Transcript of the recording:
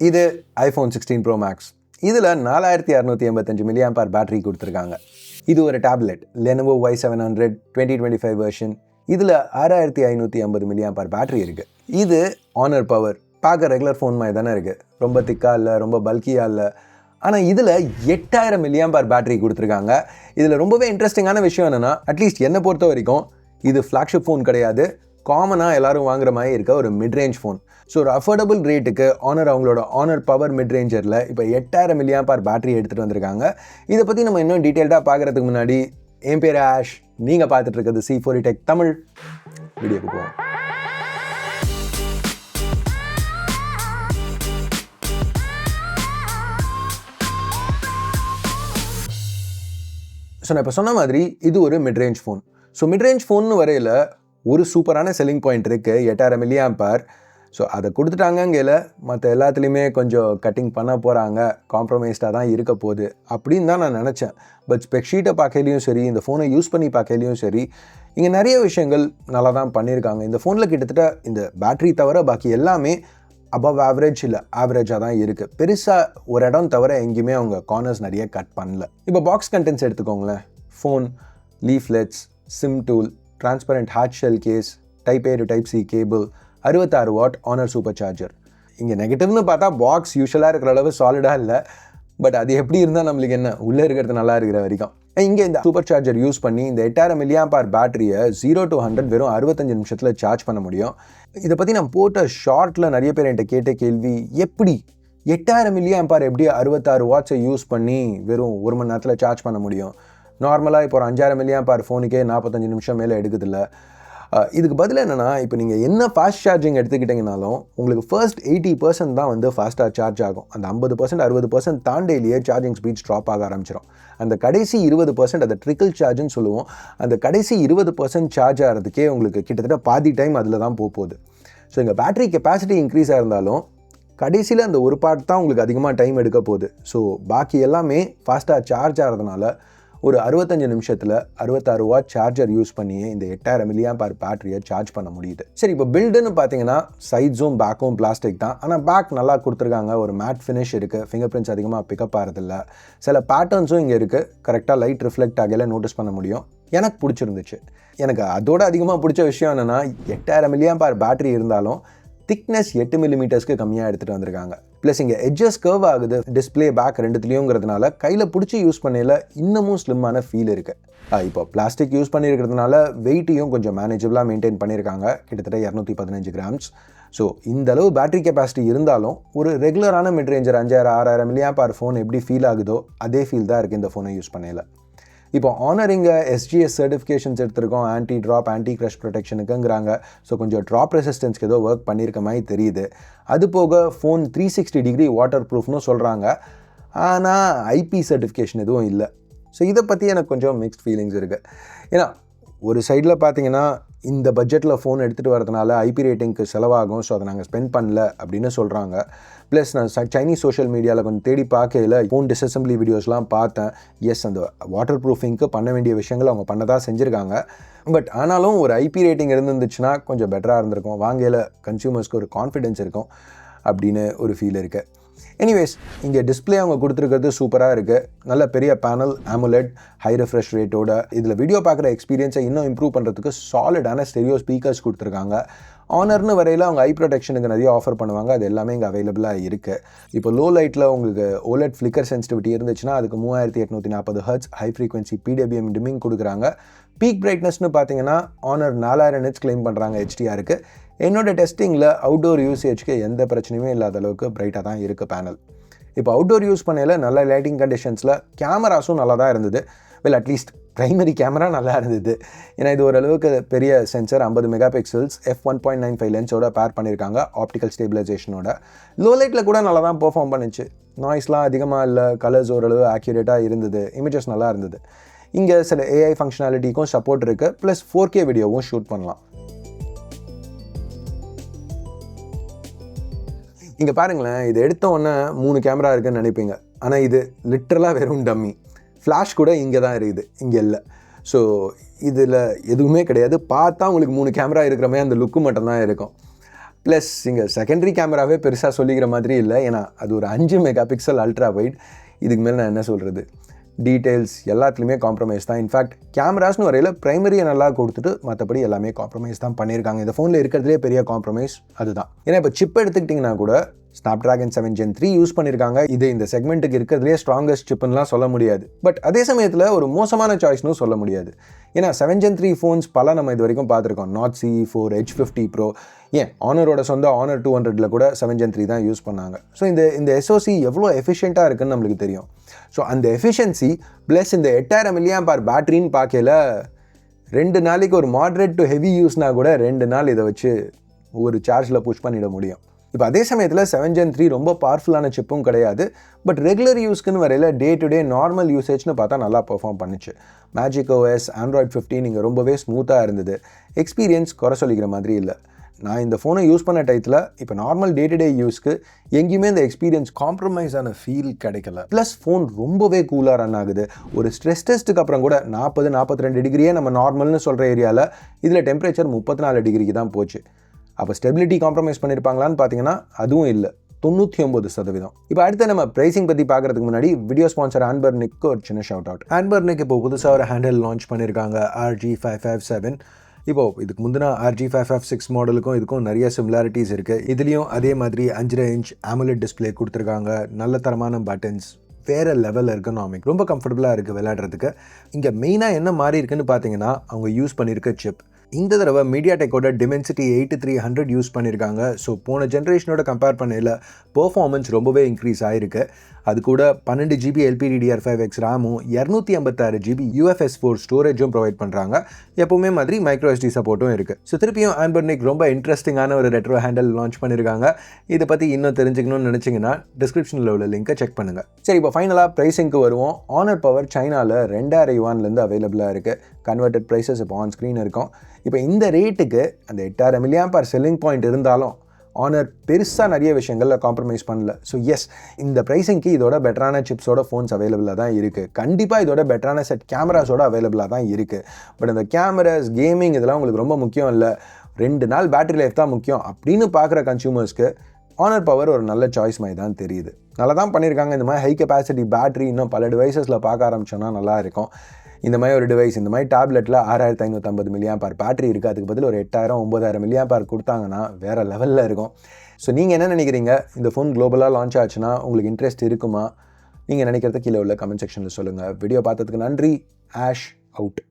இது iPhone sixteen bro maths இதில் நாலாயிரத்தி அறநூற்றி எண்பத்தஞ்சு மில்லியாம்பார் பேட்டரி கொடுத்துருக்காங்க. இது ஒரு tablet Lenovo Y seven hundred twenty twenty five version இதில் ஆறாயிரத்தி ஐநூற்றி ஐம்பது மில்லியாம்பார் பேட்டரி இருக்குது இது ஆனர் பவர் பார்க்க ரெகுலர் ஃபோன் மாதிரி தானே இருக்குது ரொம்ப திக்காக இல்லை ரொம்ப பல்கியாக இல்லை. ஆனால் இதில் எட்டாயிரம் மில்லியாம்பார் பேட்டரி கொடுத்துருக்காங்க. இதில் ரொம்பவே இன்ட்ரெஸ்டிங்கான விஷயம் என்னென்னா அட்லீஸ்ட் என்னை பொறுத்த வரைக்கும் இது ஃப்ளாக்ஷிப் ஃபோன் கிடையாது. காமனாக எல்லாரும் வாங்குற மாதிரி இருக்க ஒரு மிட்ரேஞ்ச் ஃபோன் ஸோ ஒரு அஃபோர்டபுள் ரேட்டுக்கு ஆனர் அவங்களோட ஆனர் பவர் மிட்ரேஞ்சரில் இப்போ எட்டாயிரம் மில்லியாம்பார் பேட்டரி எடுத்துகிட்டு வந்திருக்காங்க. இதை பற்றி நம்ம இன்னும் டீட்டெயில்டாக பார்க்குறதுக்கு முன்னாடி என் பேர் ஆஷ். நீங்கள் பார்த்துட்டு இருக்கிறது சி ஃபோரி டெக் தமிழ். வீடியோக்கு போவோம். ஸோ நான் இப்போ சொன்ன மாதிரி இது ஒரு மிட்ரேஞ்ச் ஃபோன் ஸோ மிட்ரேஞ்ச் ஃபோன்னு வரையில் ஒரு சூப்பரான செல்லிங் பாயிண்ட் இருக்குது எட்டாயிரம் மில்லியாம்பர் ஸோ அதை கொடுத்துட்டாங்கங்கையில் மற்ற எல்லாத்துலேயுமே கொஞ்சம் கட்டிங் பண்ண போகிறாங்க காம்ப்ரமைஸ்டாக தான் இருக்க போகுது. அப்படின்னு தான் நான் நினச்சேன். பட் ஸ்பெக்ஷீட்டை பார்க்கலையும் சரி இந்த ஃபோனை யூஸ் பண்ணி பார்க்கலையும் சரி இங்கே நிறைய விஷயங்கள் நல்லா தான் பண்ணியிருக்காங்க. இந்த ஃபோனில் கிட்டத்தட்ட இந்த பேட்டரி தவிர பாக்கி எல்லாமே அபவ் ஆவரேஜ் இல்லை ஆவரேஜாக தான் இருக்குது பெருசாக ஒரு இடம் தவிர எங்கேயுமே அவங்க கார்னர்ஸ் நிறைய கட் பண்ணல. இப்போ பாக்ஸ் கண்டென்ட்ஸ் எடுத்துக்கோங்களேன். Phone leaflets SIM tool transparent hard shell case type A to type C cable அறுபத்தாறு வாட் ஆனர் சூப்பர் சார்ஜர் இங்கே நெகட்டிவ்னு பார்த்தா பாக்ஸ் யூஸ்வலாக இருக்கிற அளவு சாலிடாக இல்லை. பட் அது எப்படி இருந்தால் நம்மளுக்கு என்ன? உள்ளே இருக்கிறது நல்லா இருக்கிற வரைக்கும். இங்கே இந்த சூப்பர் சார்ஜர் யூஸ் பண்ணி இந்த எட்டாயிரம் மில்லியாம் பார் பேட்டரியை ஜீரோ டு ஹண்ட்ரட் வெறும் அறுபத்தஞ்சு நிமிஷத்தில் சார்ஜ் பண்ண முடியும். இதை பற்றி நான் போட்ட ஷார்ட்டில் நிறைய பேர் என்கிட்ட கேட்ட கேள்வி எப்படி எட்டாயிரம் மில்லியாம் பார் எப்படி அறுபத்தாறு வாட்ஸை யூஸ் பண்ணி வெறும் ஒரு மணி நேரத்தில் சார்ஜ் பண்ண முடியும்? நார்மலாக இப்போ ஒரு அஞ்சாயிரம் மில்லியாம் பார் ஃபோனுக்கே நாற்பத்தஞ்சு நிமிஷம் மேலே எடுக்குதில்ல. இதுக்கு பதில் என்னென்னா இப்போ நீங்கள் என்ன ஃபாஸ்ட் சார்ஜிங் எடுத்துக்கிட்டிங்கனாலும் உங்களுக்கு ஃபர்ஸ்ட் எயிட்டி பர்சன்ட் தான் வந்து ஃபாஸ்ட்டாக சார்ஜ் ஆகும். அந்த ஐம்பது பர்சன்ட் அறுபது பர்சன்ட் தாண்டையிலேயே சார்ஜிங் ஸ்பீட் ட்ராப் ஆக ஆரம்பிச்சிடும் அந்த கடைசி இருபது பர்சன்ட் அதை ட்ரிக்கிள் சார்ஜ்னு சொல்லுவோம். அந்த கடைசி இருபது பர்சன்ட் சார்ஜ் ஆகிறதுக்கே உங்களுக்கு கிட்டத்தட்ட பாதி டைம் அதில் தான் போக போகுது. ஸோ எங்கள் பேட்டரி கெப்பாசிட்டி இன்க்ரீஸ் இருந்தாலும் கடைசியில் அந்த ஒரு பார்ட் தான் உங்களுக்கு அதிகமாக டைம் எடுக்க போகுது. ஸோ பாக்கி எல்லாமே ஃபாஸ்ட்டாக சார்ஜ் ஆகிறதுனால ஒரு அறுபத்தஞ்சு நிமிஷத்தில் அறுபத்தாறு வாட் சார்ஜர் யூஸ் பண்ணி இந்த எட்டாயிரம் மில்லியாம் பார் பேட்டரியை சார்ஜ் பண்ண முடியுது. சரி இப்போ பில்டுன்னு பார்த்தீங்கன்னா சைட்ஸும் பேக்கும் பிளாஸ்டிக் தான். ஆனால் பேக் நல்லா கொடுத்துருக்காங்க. ஒரு மேட் ஃபினிஷ் இருக்குது ஃபிங்கர் பிரிண்ட்ஸ் அதிகமாக பிக்கப் ஆகிறதில்ல சில பேட்டர்ன்ஸும் இங்கே இருக்குது கரெக்டாக லைட் ரிஃப்ளெக்ட் ஆகல நோட்டீஸ் பண்ண முடியும். எனக்கு பிடிச்சிருந்துச்சு. எனக்கு அதோட அதிகமாக பிடிச்ச விஷயம் என்னென்னா எட்டாயிரம் மில்லியாம் பார் பேட்டரி இருந்தாலும் திக்னஸ் எட்டு மில்லிமீட்டர்ஸ்க்கு கம்மியாக எடுத்துகிட்டு வந்திருக்காங்க. ப்ளஸ் இங்கே எட்ஜஸ் கர்வ் ஆகுது டிஸ்பிளே பேக் ரெண்டுத்துலேயுங்கிறதுனால கையில் பிடிச்சி யூஸ் பண்ணையில் இன்னமும் ஸ்லிம்மான ஃபீல் இருக்குது இப்போ பிளாஸ்டிக் யூஸ் பண்ணியிருக்கிறதுனால வெயிட்டையும் கொஞ்சம் மேனேஜபிளாக மெயின்டைன் பண்ணியிருக்காங்க கிட்டத்தட்ட இரநூத்தி பதினஞ்சு கிராம்ஸ் ஸோ இந்த அளவு பேட்டரி கெப்பாசிட்டி இருந்தாலும் ஒரு ரெகுலரான மிட்ரேஞ்சர் அஞ்சாயிரம் ஆறாயிரம் மில்லியாம் பார் ஃபோன் எப்படி ஃபீல் ஆகுதோ அதே ஃபீல் தான் இருக்குது இந்த ஃபோனை யூஸ் பண்ணையில். இப்போ ஆனரிங்க எஸ்ஜிஎஸ் சர்டிஃபிகேஷன்ஸ் எடுத்திருக்கோம் ஆன்டி ட்ராப் ஆன்டி க்ரஷ் ப்ரொடெக்ஷனுக்குங்கிறாங்க ஸோ கொஞ்சம் ட்ராப் ரெசிஸ்டன்ஸ்க்கு ஏதோ ஒர்க் பண்ணியிருக்க மாதிரி தெரியுது. அது போக phone three sixty degree water ப்ரூஃப்னு சொல்கிறாங்க ஆனால் ஐபி சர்டிஃபிகேஷன் எதுவும் இல்லை. ஸோ இதை பற்றி எனக்கு கொஞ்சம் மிக்ஸ்ட் ஃபீலிங்ஸ் இருக்குது ஏன்னா ஒரு சைடில் பார்த்தீங்கன்னா இந்த பட்ஜெட்டில் ஃபோன் எடுத்துகிட்டு வரதுனால ஐபி ரேட்டிங்க்கு செலவாகும். ஸோ அதை நாங்கள் ஸ்பெண்ட் பண்ணல அப்படின்னு சொல்கிறாங்க ப்ளஸ் நான் ச- சைனீஸ் சோஷியல் மீடியாவில் கொஞ்சம் தேடி பார்க்கையில் ஃபோன் டிஸ்அசம்பிளி வீடியோஸ்லாம் பார்த்தேன். எஸ் அந்த வாட்டர் ப்ரூஃபிங்க்கு பண்ண வேண்டிய விஷயங்கள் அவங்க பண்ணதாக செஞ்சுருக்காங்க. பட் ஆனாலும் ஒரு ஐபி ரேட்டிங் இருந்துச்சுன்னா கொஞ்சம் பெட்டராக இருந்திருக்கும். வாங்கையில் கன்சியூமர்ஸ்க்கு ஒரு கான்ஃபிடென்ஸ் இருக்கும் அப்படின்னு ஒரு ஃபீல் இருக்குது எனிவேஸ் இங்கே டிஸ்ப்ளே அவங்க கொடுத்துருக்கிறது சூப்பராக இருக்குது நல்ல பெரிய பேனல் ஆமுலெட் ஹை ரெஃப்ரெஷ் ரேட்டோட இதில் வீடியோ பார்க்குற எக்ஸ்பீரியன்ஸை இன்னும் இம்ப்ரூவ் பண்ணுறதுக்கு சாலிடான ஸ்டெரியோ ஸ்பீக்கர்ஸ் கொடுத்துருக்காங்க. ஆனர்னு வரையில் அவங்க ஐ ப்ரொடெக்ஷனுக்கு நிறைய ஆஃபர் பண்ணுவாங்க. அது எல்லாமே இங்கே அவைலபிளாக இருக்குது இப்போ லோ லைட்டில் உங்களுக்கு ஓலெட் ஃப்ளிக்கர் சென்சிட்டிவிட்டி இருந்துச்சுன்னா அதுக்கு மூவாயிரத்தி எட்நூற்றி நாற்பது hertz high frequency PWM dimming கொடுக்குறாங்க. பீக் பிரைட்னஸ்னு பார்த்தீங்கன்னா ஆனர் நாலாயிரம் நிட்ஸ் கிளைம் பண்ணுறாங்க ஹெச்டிஆருக்கு என்னோட டெஸ்டிங்கில் அவுட்டோர் யூசேஜ்க்கு எந்த பிரச்சனையுமே இல்லாத அளவுக்கு பிரைட்டாக தான் இருக்குது பேனல் இப்போ அவுட்டோர் யூஸ் பண்ணையில் நல்ல லைட்டிங் கண்டிஷன்ஸில் கேமராஸும் நல்லா தான் இருந்தது. வெல் அட்லீஸ்ட் ப்ரைமரி கேமரா நல்லா இருந்தது. ஏன்னா இது ஓரளவுக்கு பெரிய சென்சர் ஐம்பது mega pixels F one point nine five லென்ஸோட பேர் பண்ணியிருக்காங்க ஆப்டிக்கல் ஸ்டேபிளைசேஷனோட லோ லைட்டில் கூட நல்லா தான் பெர்ஃபார்ம் பண்ணுச்சு நாய்ஸ்லாம் அதிகமாக இல்லை கலர்ஸ் ஓரளவு ஆக்யூரேட்டாக இருந்தது இமேஜஸ் நல்லா இருந்தது. இங்கே சில ஏஐ ஃபங்க்ஷனாலிட்டிக்கும் சப்போர்ட் இருக்குது ப்ளஸ் ஃபோர் கே வீடியோவும் ஷூட் பண்ணலாம். இங்கே பாருங்களேன் இது எடுத்த உடனே மூணு கேமரா இருக்குன்னு நினைப்பீங்க. ஆனால் இது லிட்ரலாக வெறும் டம்மி ஃப்ளாஷ் கூட இங்கே தான் இருக்குது. இங்கே இல்லை. ஸோ இதில் எதுவுமே கிடையாது. பார்த்தா உங்களுக்கு மூணு கேமரா இருக்கிற மாதிரி அந்த லுக்கு மட்டும்தான் இருக்கும். ப்ளஸ் இங்கே செகண்டரி கேமராவே பெருசாக சொல்லிக்கிற மாதிரி இல்லை. ஏன்னா அது ஒரு அஞ்சு மெகா பிக்சல் அல்ட்ரா வைட் இதுக்கு மேலே நான் என்ன சொல்கிறது டீட்டெயில்ஸ் எல்லாத்துலேயுமே காம்ப்ரமைஸ் தான். இன்ஃபேக்ட் கேமராஸ்னு வரையில் ப்ரைமரியை நல்லா கொடுத்துட்டு மற்றபடி எல்லாமே காம்ப்ரமைஸ் தான் பண்ணியிருக்காங்க இந்த ஃபோனில் இருக்கிறதுலே பெரிய காம்ப்ரமைஸ் அதுதான். ஏன்னா இப்போ சிப் எடுத்துக்கிட்டிங்கன்னா கூட Snapdragon seven gen three use பண்ணியிருக்காங்க இது இந்த செக்மெண்ட்டுக்கு இருக்கிறதுலே ஸ்ட்ராங்கஸ்ட் சிப்புன்னெலாம் சொல்ல முடியாது. பட் அதே சமயத்தில் ஒரு மோசமான சாய்ஸ்னு சொல்ல முடியாது. ஏன்னா செவன் ஜென் த்ரீ ஃபோன்ஸ் பல நம்ம இது வரைக்கும் பார்த்துருக்கோம். Not C four H fifty pro ஏன்? ஆனரோட சொந்த ஆனர் டூ ஹண்ட்ரடில் கூட செவன் ஜென் த்ரீ தான் யூஸ் பண்ணாங்க. ஸோ இந்த இந்த எஸ்ஓசி எவ்வளோ எஃபிஷியண்ட்டாக இருக்குன்னு நம்மளுக்கு தெரியும். ஸோ அந்த எஃபிஷியன்சி ப்ளஸ் இந்த எட்டாயிரம் மில்லியாம் பார் பேட்டரின்னு பார்க்கல ரெண்டு நாளைக்கு ஒரு மாட்ரேட் டு ஹெவி யூஸ்னா கூட ரெண்டு நாள் இதை வச்சு ஒரு சார்ஜில் புஷ் பண்ணிட முடியும். இப்போ அதே சமயத்தில் செவன் ஜென் த்ரீ ரொம்ப பவர்ஃபுல்லான சிப்பும் கிடையாது. பட் ரெகுலர் யூஸ்க்குன்னு வரையில் டே டு டே நார்மல் யூசேஜ்னு பார்த்தா நல்லா பர்ஃபார்ம் பண்ணுச்சு. மேஜிக் ஓஎஸ் ஆண்ட்ராய்ட் ஃபிஃப்டீன் இங்கே ரொம்பவே ஸ்மூத்தாக இருந்தது. எக்ஸ்பீரியன்ஸ் குறை சொல்லிக்கிற மாதிரி இல்லை. நான் இந்த ஃபோனை யூஸ் பண்ண டயத்தில் இப்போ நார்மல் டே டு டே யூஸ்க்கு எங்கேயுமே இந்த எக்ஸ்பீரியன்ஸ் காம்ப்ரமைஸ் ஆன ஃபீல் கிடைக்கல. ப்ளஸ் ஃபோன் ரொம்பவே கூலாக ரன் ஆகுது. ஒரு ஸ்ட்ரெஸ் டெஸ்ட்டுக்கு அப்புறம் கூட நாற்பது நாற்பத்தி ரெண்டு டிகிரியே நம்ம நார்மல்னு சொல்கிற ஏரியாவில் இதில் டெம்பரேச்சர் முப்பத்தி நாலு டிகிரிக்கு தான் போச்சு. அப்போ ஸ்டெபிலிட்டி காம்ப்ரமைஸ் பண்ணியிருப்பாங்களான்னு பார்த்தீங்கன்னா அதுவும் இல்லை. தொண்ணூற்றி ஒம்பது சதவீதம். இப்போ அடுத்து நம்ம ப்ரைசிங் பற்றி பார்க்குறதுக்கு முன்னாடி வீடியோ ஸ்பான்சர் ஆன்பர்னிக்கு ஒரு சின்ன ஷவுட் அவுட் ஆன்பர்னிக் இப்போ புதுசாக ஒரு ஹேண்டில் லான்ச் பண்ணியிருக்காங்க ஆர்ஜி ஃபைவ் ஃபைவ் செவன் இப்போது இதுக்கு முந்தின ஆர்ஜி ஃபைவ் ஃபைவ் சிக்ஸ் மாடலுக்கும் இதுக்கும் நிறைய சிமிலாரிட்டிஸ் இருக்குது இதுலேயும் அதே மாதிரி அஞ்சரை இன்ச் ஆமுலெட் டிஸ்பிளே கொடுத்துருக்காங்க. நல்ல தரமான பட்டன்ஸ் வேறு லெவல் எர்கனாமிக் ரொம்ப கம்ஃபர்டபுளாக இருக்குது விளையாடுறதுக்கு. இங்கே மெயினாக என்ன மாறி இருக்குன்னு பார்த்தீங்கன்னா அவங்க யூஸ் பண்ணியிருக்க சிப் இந்த தடவை மீடியா டெக்கோட Dimensity eighty three hundred use பண்ணியிருக்காங்க ஸோ போன ஜென்ரேஷனோட கம்பேர் பண்ணையில் பெர்ஃபார்மன்ஸ் ரொம்பவே இன்க்ரீஸ் ஆயிருக்கு. அது கூட பன்னெண்டு ஜிபி எல்பிடிடிஆர் ஃபைவ் எக்ஸ் ரேமும் இரநூத்தி ஐம்பத்தாறு ஜிபி யூஎஃப்எஸ் ஃபோர் ஸ்டோரேஜும் ப்ரொவைட் பண்ணுறாங்க எப்பவுமே மாதிரி மைக்ரோ எஸ்டி சப்போர்ட்டும் இருக்குது ஸோ திருப்பியும் ஆம்பர்னிக் ரொம்ப இன்ட்ரெஸ்டிங்கான ஒரு ரெட்ரோ ஹேண்டில் லான்ச் பண்ணியிருக்காங்க இதை பற்றி இன்னும் தெரிஞ்சுக்கணும்னு நினச்சிங்கன்னா டிஸ்கிரிப்ஷனில் உள்ள லிங்க்கை செக் பண்ணுங்கள் சரி இப்போ ஃபைனலாக ப்ரைஸிங்க்கு வருவோம். ஆனர் பவர் சைனாவில் ரெண்டாயிரம் யுவான்லேருந்து அவைலபிளாக இருக்குது கன்வெர்டட் ப்ரைஸஸ் இப்போ ஆன் ஸ்க்ரீன் இருக்கும். இப்போ இந்த ரேட்டுக்கு அந்த எட்டாயிரம் மில்லியாம் பர் செல்லிங் பாயிண்ட் இருந்தாலும் ஆனர் பெருசாக நிறைய விஷயங்களில் காம்ப்ரமைஸ் பண்ணல. ஸோ எஸ் இந்த ப்ரைஸிங்க்கு இதோட பெட்டரான சிப்ஸோட ஃபோன்ஸ் அவைலபிளாக தான் இருக்குது கண்டிப்பாக இதோட பெட்டரான செட் கேமராஸோட அவைலபிளாக தான் இருக்குது பட் இந்த கேமராஸ் கேமிங் இதெல்லாம் உங்களுக்கு ரொம்ப முக்கியம் இல்லை. ரெண்டு நாள் பேட்டரி லைஃப் தான் முக்கியம். அப்படின்னு பார்க்குற கன்சியூமர்ஸ்க்கு ஆனர் பவர் ஒரு நல்ல சாய்ஸ் மாதிரி தான் தெரியுது. நல்லா தான் பண்ணியிருக்காங்க. இந்த மாதிரி ஹை கெப்பாசிட்டி பேட்டரி இன்னும் பல டிவைசஸில் பார்க்க ஆரம்பிச்சோன்னா நல்லா இருக்கும். இந்த மாதிரி ஒரு டிவைஸ் இந்த மாதிரி டேப்லெட்டில் ஆறாயிரத்தி ஐநூற்றம்பது மில்லியாம் பார் பேட்டரி இருக்குது அதுக்கு பதில் ஒரு எட்டாயிரம் ஒம்பதாயிரம் மில்லியாம் பார் கொடுத்தாங்கன்னா வேறு லெவலில் இருக்கும். ஸோ நீங்கள் என்ன நினைக்கிறீங்க? இந்த ஃபோன் குளோபலாக லான்ச் ஆச்சுன்னா உங்களுக்கு இன்ட்ரெஸ்ட் இருக்குமா? நீங்கள் நினைக்கிறத கீழே உள்ள கமெண்ட் செக்ஷனில் சொல்லுங்கள் வீடியோ பார்த்ததுக்கு நன்றி. Ash out